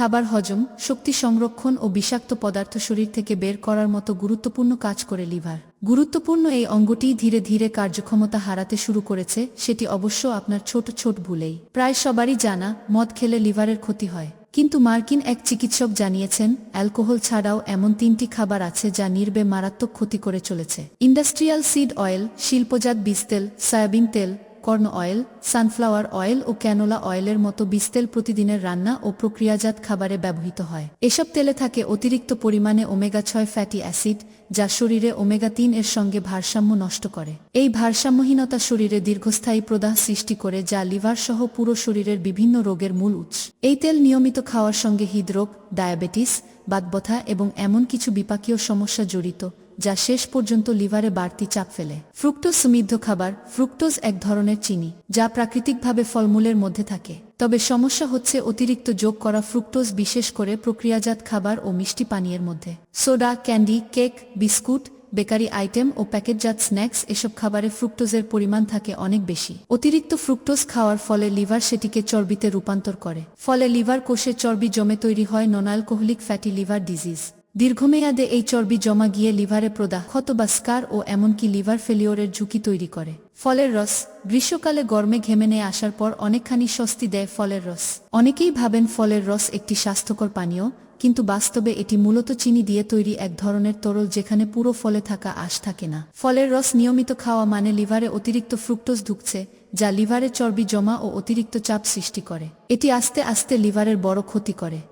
খাবার হজম, শক্তি সংরক্ষণ ও বিষাক্ত পদার্থ শরীর থেকে বের করার মতো গুরুত্বপূর্ণ কাজ করে লিভার। গুরুত্বপূর্ণ এই অঙ্গটি ধীরে ধীরে কার্যক্ষমতা হারাতে শুরু করেছে, সেটি অবশ্য আপনার ছোট ছোট ভুলেই। প্রায় সবারই জানা, মদ খেলে লিভারের ক্ষতি হয়। কিন্তু মার্কিন এক চিকিৎসক জানিয়েছেন, অ্যালকোহল ছাড়াও এমন তিনটি খাবার আছে যা নির্বে মারাত্মক ক্ষতি করে চলেছে। ইন্ডাস্ট্রিয়াল সিড অয়েল, শিল্পজাত বীজ তেল, সয়াবিন তেল কর্ন অয়েল, সানফ্লাওয়ার অয়েল ও ক্যানোলা অয়েলের মতো তেল প্রতিদিনের রান্না ও প্রক্রিয়াজাত খাবারে ব্যবহৃত হয়। এসব তেলে থাকে অতিরিক্ত পরিমাণে ওমেগা ছয় ফ্যাটি অ্যাসিড, যা শরীরে ওমেগা তিন এর সঙ্গে ভারসাম্য নষ্ট করে। এই ভারসাম্যহীনতা শরীরে দীর্ঘস্থায়ী প্রদাহ সৃষ্টি করে, যা লিভার সহ পুরো শরীরের বিভিন্ন রোগের মূল উৎস। এই তেল নিয়মিত খাওয়ার সঙ্গে হৃদরোগ, ডায়াবেটিস, বাতবথা এবং এমন কিছু বিপাকীয় সমস্যা জড়িত যা শেষ পর্যন্ত লিভারে বাড়তি চাপ ফেলে। ফ্রুক্টোজ সমৃদ্ধ খাবার, ফ্রুক্টোজ এক ধরনের চিনি, যা প্রাকৃতিকভাবে ফলমূলের মধ্যে থাকে। তবে সমস্যা হচ্ছে অতিরিক্ত যোগ করা ফ্রুক্টোজ বিশেষ করে প্রক্রিয়াজাত খাবার ও মিষ্টি পানীয়ের মধ্যে। Soda, candy, cake, biscuit, bakery item ও প্যাকেটজাত স্ন্যাক্স এসব খাবারে ফ্রুক্টোজের পরিমাণ থাকে অনেক বেশি। অতিরিক্ত ফ্রুক্টোজ খাওয়ার ফলে লিভার সেটিকে চর্বিতে রূপান্তর করে। ফলে লিভার কোষে চর্বি জমে তৈরি হয় ননালকোহলিক ফ্যাটি লিভার ডিজিজ। দীর্ঘমেয়াদে এই চর্বি জমা গিয়ে লিভারে প্রদাহ ক্ষত বা স্কার ও এমনকি লিভার ফেলিওরের ঝুঁকি তৈরি করে। ফলের রস, গ্রীষ্মকালে গরমে ঘেমে নিয়ে আসার পর অনেকখানি স্বস্তি দেয় ফলের রস। অনেকেই ভাবেন ফলের রস একটি স্বাস্থ্যকর পানীয়, কিন্তু বাস্তবে এটি মূলত চিনি দিয়ে তৈরি এক ধরনের তরল যেখানে পুরো ফলে থাকা আশ থাকে না। ফলের রস নিয়মিত খাওয়া মানে লিভারে অতিরিক্ত ফ্রুক্টোজ ঢুকছে, যা লিভারে চর্বি জমা ও অতিরিক্ত চাপ সৃষ্টি করে। এটি আস্তে আস্তে লিভারের বড় ক্ষতি করে।